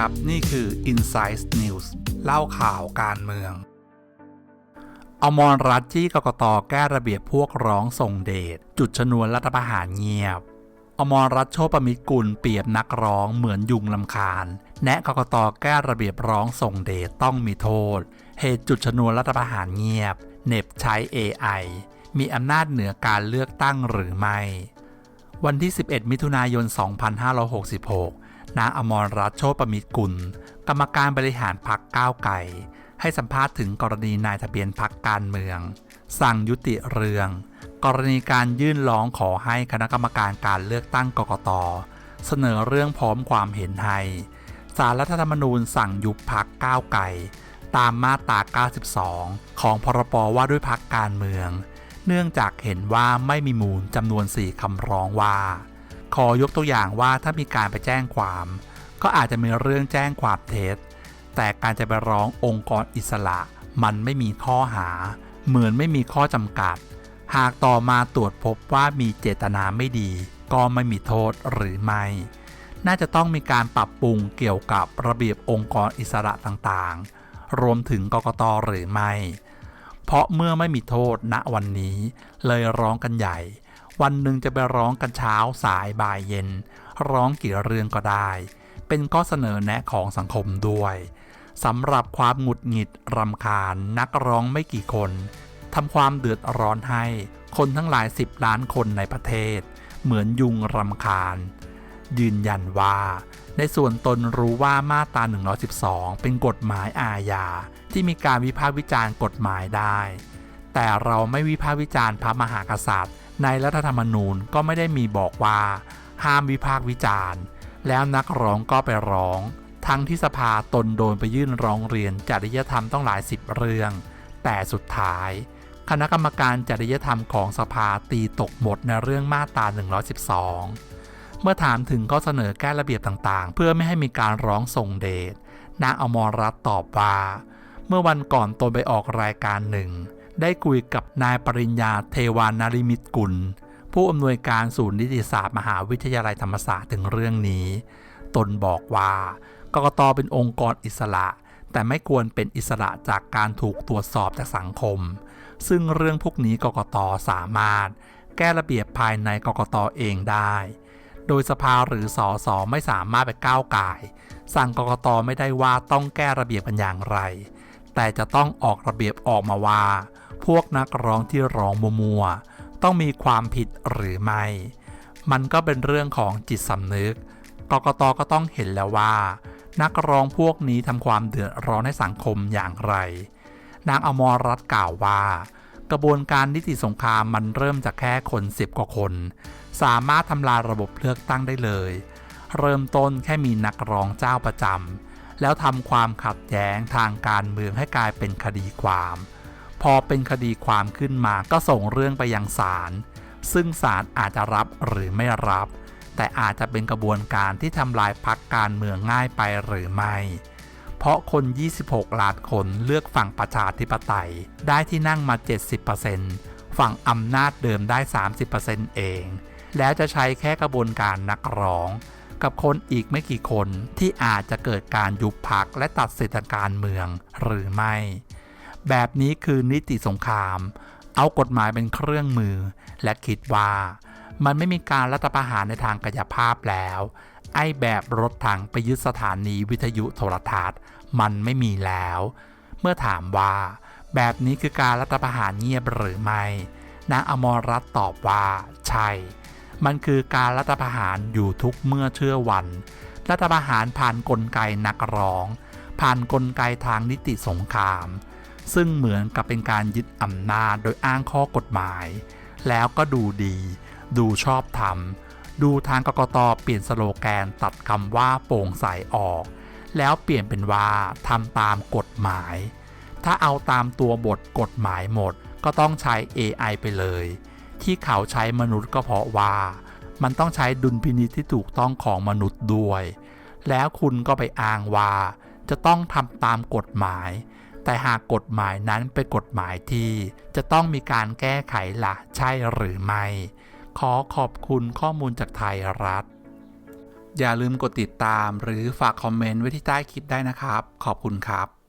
ครับ นี่คือ Insight News เล่าข่าวการเมือง อมรรัฐจี้กกตแก้ระเบียบพวกร้องส่งเดชจุดชนวนรัฐประหารเงียบ อมรรัฐโชประมิตรกุลเปรียบนักร้องเหมือนยุงลำคาญ แนะกกตแก้ระเบียบร้องส่งเดชต้องมีโทษ เหตุจุดชนวนรัฐประหารเงียบ เน็บใช้ AI มีอำนาจเหนือการเลือกตั้งหรือไม่ วันที่ 11 มิถุนายน 2566 นางอมรรัตโชตประมิตรกุล กรรมการบริหารพักก้าวไก่ให้สัมภาษณ์ถึงกรณีนายทะเบียนพักการเมือง สั่งยุติเรื่อง กรณีการยื่นร้องขอให้คณะกรรมการการเลือกตั้งกกต เสนอเรื่องพร้อมความเห็นให้สารรัฐธรรมนูญสั่งยุบพักก้าวไก่ ตามมาตรา 92 ของพรบว่าด้วยพักการเมือง เนื่องจากเห็นว่าไม่มีมูลจำนวน 4 คำร้องว่า ขอยกตัวอย่างว่าถ้ามีการไปแจ้งความ ก็อาจจะมีเรื่องแจ้งความเท็จ แต่การจะไปร้ององค์กรอิสระ มันไม่มีข้อหา เหมือนไม่มีข้อจำกัด หากต่อมาตรวจพบว่ามีเจตนาไม่ดี ก็ไม่มีโทษหรือไม่ น่าจะต้องมีการปรับปรุงเกี่ยวกับระเบียบองค์กรอิสระต่างๆ รวมถึงกกตหรือไม่ เพราะเมื่อไม่มีโทษณวันนี้ เลยร้องกันใหญ่ วันหนึ่งจะไปร้องกันเช้าสายบ่ายเย็น ร้องกี่เรื่องก็ได้ เป็นข้อเสนอแนะของสังคมด้วยสำหรับความหงุดหงิดรำคาญนักร้องไม่กี่คนทำความเดือดร้อนให้ คนทั้งหลายสิบล้านคนในประเทศ เหมือนยุงรำคาญ ยืนยันว่า ในส่วนตนรู้ว่ามาตรา112 เป็นกฎหมายอาญาที่มีการวิพากษ์วิจารณ์กฎหมายได้ แต่เราไม่วิพากษ์วิจารณ์พระมหากษัตริย์ ในรัฐธรรมนูญก็ไม่ได้มีบอกว่า ห้ามวิพากษ์วิจารณ์ แล้วนักร้องก็ไปร้อง ทั้งที่สภาตนโดนไปยื่นร้องเรียนจริยธรรมต้องหลายสิบเรื่อง แต่สุดท้าย คณะกรรมการจริยธรรมของสภาตีตกหมดในเรื่องมาตรา 112 เมื่อถามถึงข้อเสนอแก้ระเบียบต่างๆ เพื่อไม่ให้มีการร้องส่งเดชนางอมรรัตน์ตอบว่า เมื่อวันก่อนตนไปออกรายการหนึ่ง ได้คุยกับนายปริญญาเทวานาริมิตกุล ผู้อำนวยการศูนย์นิติศาสตร์มหาวิทยาลัยธรรมศาสตร์ถึงเรื่องนี้ ตนบอกว่ากกตเป็นองค์กรอิสระ แต่ไม่ควรเป็นอิสระจากการถูกตรวจสอบจากสังคม ซึ่งเรื่องพวกนี้กกตสามารถ แก้ระเบียบภายในกกตเองได้ โดยสภาหรือสอสอไม่สามารถไปก้าวไก่สั่งกกตไม่ได้ว่าต้องแก้ระเบียบกันอย่างไร แต่จะต้องออกระเบียบออกมาว่า พวกนักร้องที่ร้องมัวๆต้องมีความผิดหรือไม่ มันก็เป็นเรื่องของจิตสำนึกกกตก็ต้องเห็นแล้วว่า นักร้องพวกนี้ทำความเดือดร้อนให้สังคมอย่างไร นางอมรรัตน์กล่าวว่า กระบวนการนิติสงครามมันเริ่มจากแค่คนสิบกว่าคน สามารถทำลายระบบเลือกตั้งได้เลย เริ่มต้นแค่มีนักร้องเจ้าประจำแล้วทำความขัดแย้งทางการเมืองให้กลายเป็นคดีความ พอเป็นคดีความขึ้นมาก็ส่งเรื่องไปยังศาลซึ่งศาลอาจจะรับหรือไม่รับ แต่อาจจะเป็นกระบวนการที่ทำลายพักการเมืองง่ายไปหรือไม่ เพราะคน 26 ล้านคนเลือกฝั่งประชาธิปไตย ได้ที่นั่งมา 70%ฝั่งอำนาจเดิมได้ 30%เอง แล้วจะใช้แค่กระบวนการนักร้องกับคนอีกไม่กี่คนที่อาจจะเกิดการยุบพักและตัดสิทธิการเมืองหรือไม่ แบบนี้คือนิติสงคราม เอากฎหมายเป็นเครื่องมือ และคิดว่า มันไม่มีการรัฐประหารในทางกายภาพแล้ว ไอ้แบบรถถังไปยึดสถานีวิทยุโทรทัศน์ มันไม่มีแล้ว เมื่อถามว่า แบบนี้คือการรัฐประหารเงียบหรือไม่นางอมรรัตน์ตอบว่า ใช่ มันคือการรัฐประหารอยู่ทุกเมื่อเชื่อวัน รัฐประหารผ่านนกลไกนักร้อง ผ่านนกลไกทางนิติสงคราม ซึ่งเหมือนกับเป็นการยึดอำนาจโดยอ้างข้อกฎหมาย แล้วก็ดูดี ดูชอบธรรม ดูทางกกตเปลี่ยนสโลแกนตัดคำว่าโปร่งใสออก แล้วเปลี่ยนเป็นว่าทำตามกฎหมาย ถ้าเอาตามตัวบทกฎหมายหมดก็ต้องใช้ AI ไปเลย ที่เขาใช้มนุษย์ก็เพราะว่า มันต้องใช้ดุลพินิจที่ถูกต้องของมนุษย์ด้วย แล้วคุณก็ไปอ้างว่า จะต้องทำตามกฎหมาย แต่หากกฎหมายนั้นเป็นกฎหมายที่ จะต้องมีการแก้ไขละ่ะใช่หรือไม่ ขอขอบคุณข้อมูลจากไทยรัฐ อย่าลืมกดติดตามหรือฝากคอมเมนต์ไว้ที่ใต้คลิปได้นะครับ ขอบคุณครับ